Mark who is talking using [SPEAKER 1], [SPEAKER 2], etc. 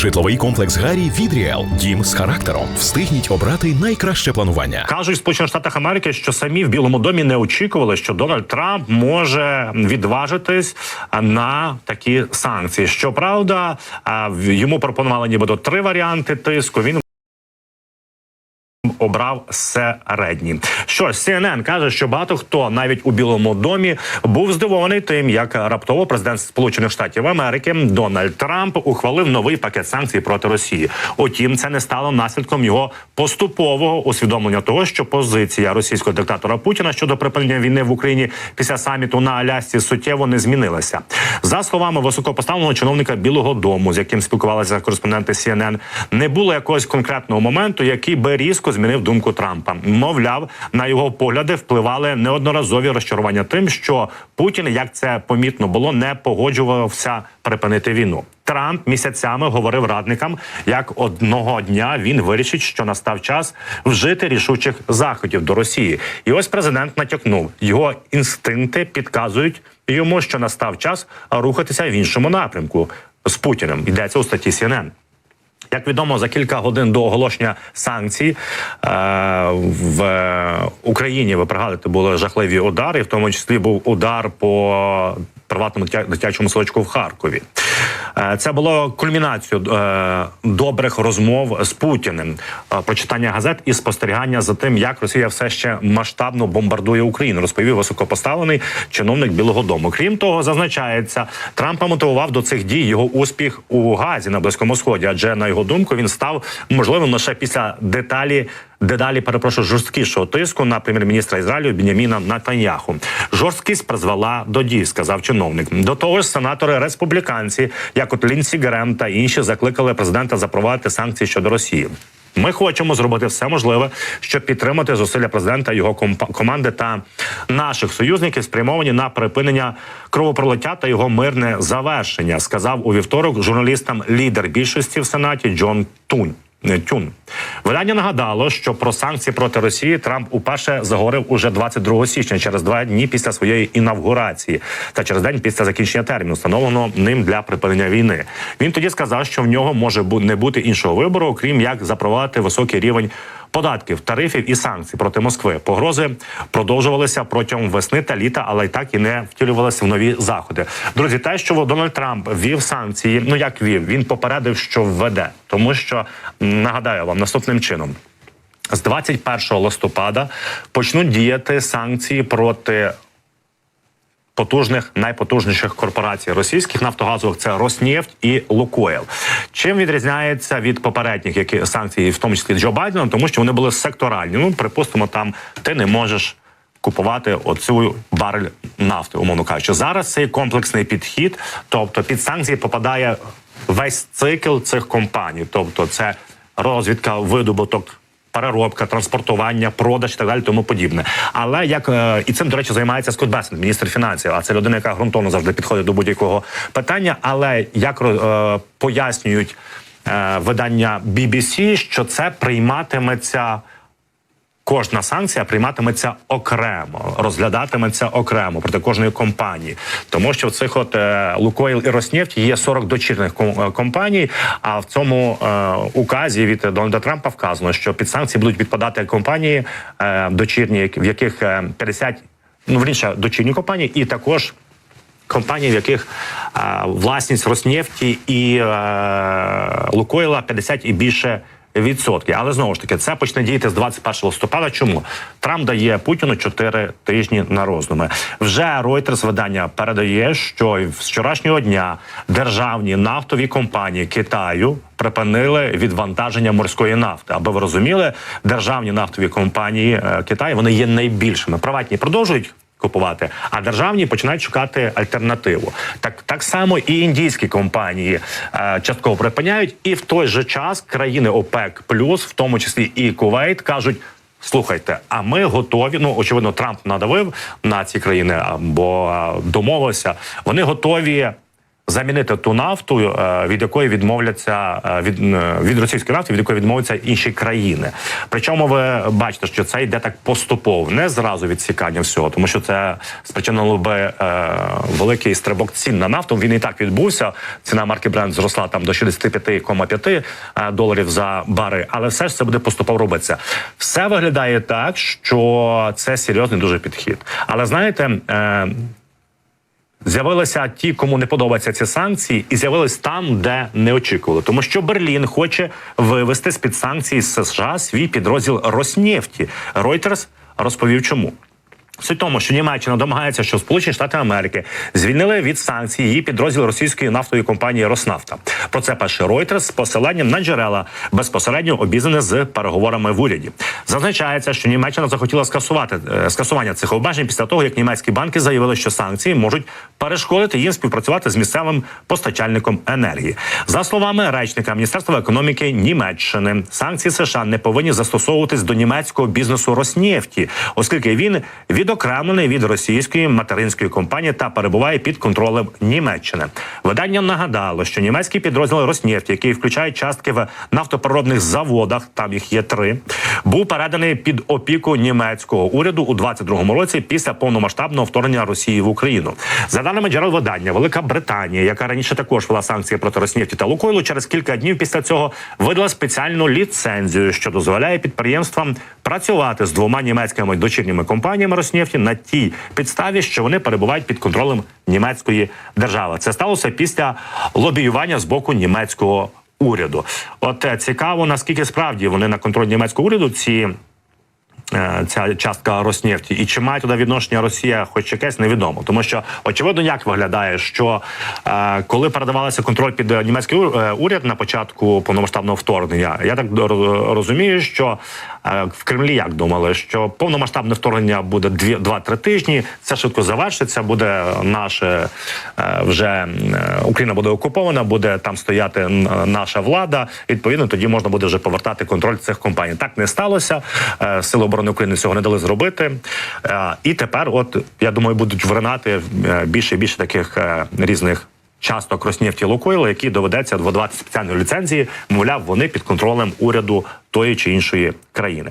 [SPEAKER 1] Житловий комплекс Гарі від Ріел. Дім з характером. Встигніть обрати найкраще планування.
[SPEAKER 2] Кажуть Сполучених Штатах Америки, що самі в Білому домі не очікували, що Дональд Трамп може відважитись на такі санкції. Щоправда, йому пропонували нібито три варіанти тиску. Він обрав середній. Що ж, CNN каже, що багато хто навіть у Білому домі був здивований тим, як раптово президент Сполучених Штатів Америки Дональд Трамп ухвалив новий пакет санкцій проти Росії. Утім, це не стало наслідком його поступового усвідомлення того, що позиція російського диктатора Путіна щодо припинення війни в Україні після саміту на Алясці суттєво не змінилася. За словами високопоставленого чиновника Білого Дому, з яким спілкувалися кореспонденти CNN, не було якогось конкретного моменту, який би різко змінив думку Трампа. Мовляв, на його погляди впливали неодноразові розчарування тим, що Путін, як це помітно було, не погоджувався припинити війну. Трамп місяцями говорив радникам, як одного дня він вирішить, що настав час вжити рішучих заходів до Росії. І ось президент натякнув, його інстинкти підказують йому, що настав час рухатися в іншому напрямку з Путіним. Йдеться у статті CNN. Як відомо, за кілька годин до оголошення санкцій е, в Україні ви пригадуєте, були жахливі удари, в тому числі був удар по приватному дитя- дитячому садочку в Харкові. Е, Це було кульмінацією е, добрих розмов з Путіним, е, прочитання газет і спостерігання за тим, як Росія все ще масштабно бомбардує Україну, розповів високопоставлений чиновник Білого Дому. Крім того, зазначається, Трампа мотивував до цих дій його успіх у Газі на Близькому Сході, адже на його думку він став можливим лише після деталі. Дедалі перепрошую жорсткішого тиску на прем'єр-міністра Ізраїлю Беняміна Натаньяху. Жорсткість призвела до дій, сказав чиновник. До того ж, сенатори республіканці, як от Лінсі Грем та інші, закликали президента запровадити санкції щодо Росії. Ми хочемо зробити все можливе, щоб підтримати зусилля президента, його команди та наших союзників, спрямовані на припинення кровопролиття та його мирне завершення, сказав у вівторок журналістам лідер більшості в сенаті Джон Тунь. Тюн видання нагадало, що про санкції проти Росії Трамп уперше заговорив уже 22 січня, через два дні після своєї інавгурації, та через день після закінчення терміну, встановленого ним для припинення війни. Він тоді сказав, що в нього може не бути іншого вибору, окрім як запровадити високий рівень податків, тарифів і санкцій проти Москви. Погрози продовжувалися протягом весни та літа, але й так і не втілювалися в нові заходи. Друзі, те, що Дональд Трамп вів санкції, ну як вів, він попередив, що введе, тому що нагадаю вам наступним чином. З 21 листопада почнуть діяти санкції проти потужних найпотужніших корпорацій російських нафтогазових це Роснефть і Лукойл. Чим відрізняється від попередніх які санкцій, в тому числі Джо Байдена, тому що вони були секторальні. Ну, припустимо, там ти не можеш. Купувати оцю барель нафти, умовно кажучи, зараз цей комплексний підхід, тобто під санкції попадає весь цикл цих компаній, тобто це розвідка, видобуток, переробка, транспортування, продаж і так далі, тому подібне. Але як е, і цим до речі займається Скотт Бесен, міністр фінансів. А це людина, яка ґрунтовно завжди підходить до будь-якого питання. Але як е, пояснюють е, видання BBC, що це прийматиметься. Кожна санкція прийматиметься окремо, розглядатиметься окремо проти кожної компанії, тому що в цих от е, Лукойл і Роснефть є 40 дочірних е, компаній. А в цьому е, указі від Дональда Трампа вказано, що під санкції будуть підпадати компанії дочірні, в яких е, 50, ну вірніше, дочірні компанії, і також компанії, в яких е, власність Роснефті і е, Лукойла 50 і більше. Відсотки, але знову ж таки, це почне діяти з 21 листопада. Чому Трамп дає Путіну 4 тижні на роздуми? Вже Reuters видання передає, що з вчорашнього дня державні нафтові компанії Китаю припинили відвантаження морської нафти. Аби ви розуміли, державні нафтові компанії е, Китаю вони є найбільшими. Приватні продовжують купувати, а державні починають шукати альтернативу. Так так само і індійські компанії е, частково припиняють, і в той же час країни ОПЕК плюс, в тому числі і Кувейт, кажуть. Слухайте, а ми готові. Ну очевидно, Трамп надавив на ці країни або е, домовився. Вони готові замінити ту нафту, е, від якої відмовляться е, від, е, від російської нафти, від якої відмовляться інші країни. Причому ви бачите, що це йде так поступово, не зразу відсікання всього, тому що це спричинило би великий стрибок цін на нафту. Він і так відбувся. Ціна марки Brent зросла там до 65,5 е, доларів за бари, але все ж це буде поступово робитися. Все виглядає так, що це серйозний дуже підхід. Але знаєте. З'явилися ті, кому не подобаються ці санкції, і з'явились там, де не очікували, тому що Берлін хоче вивести з під санкцій США свій підрозділ Роснефті. Reuters розповів, чому. Суть тому, що Німеччина домагається, що Сполучені Штати Америки звільнили від санкцій її підрозділ російської нафтової компанії Роснафта. Про це пише Reuters з посиланням на джерела безпосередньо обізнані з переговорами в уряді. Зазначається, що Німеччина захотіла скасувати е, скасування цих обмежень після того, як німецькі банки заявили, що санкції можуть перешкодити їм співпрацювати з місцевим постачальником енергії. За словами речника Міністерства економіки Німеччини, санкції США не повинні застосовуватись до німецького бізнесу Роснефті, оскільки він відокремлений від російської материнської компанії та перебуває під контролем Німеччини. Видання нагадало, що німецький підрозділ Роснефті, який включає частки в нафтопереробних заводах, там їх є три, був переданий під опіку німецького уряду у 22-му році після повномасштабного вторгнення Росії в Україну. За даними джерел видання, Велика Британія, яка раніше також вела санкції проти Роснефті та Лукойлу, через кілька днів після цього видала спеціальну ліцензію, що дозволяє підприємствам працювати з двома німецькими дочірніми компаніями Роснефті на тій підставі, що вони перебувають під контролем німецької держави. Це сталося після лобіювання з боку німецького уряду. От е, цікаво, наскільки справді вони на контроль німецького уряду ці. Е, Ця частка Роснефті, і чи має туди відношення Росія, хоч якесь невідомо, тому що очевидно, як виглядає, що е, коли передавалося контроль під німецький е, уряд на початку повномасштабного вторгнення, я так розумію, що в Кремлі як думали, що повномасштабне вторгнення буде дві два-три тижні. Це швидко завершиться. Буде наше вже Україна буде окупована, буде там стояти наша влада. Відповідно, тоді можна буде вже повертати контроль цих компаній. Так не сталося. Сили оборони України цього не дали зробити. Е, І тепер, от я думаю, будуть виринати е, більше і більше таких е, різних. Часток Роснефті Лукойла, які доведеться додавати спеціальної ліцензії, мовляв, вони під контролем уряду тої чи іншої країни.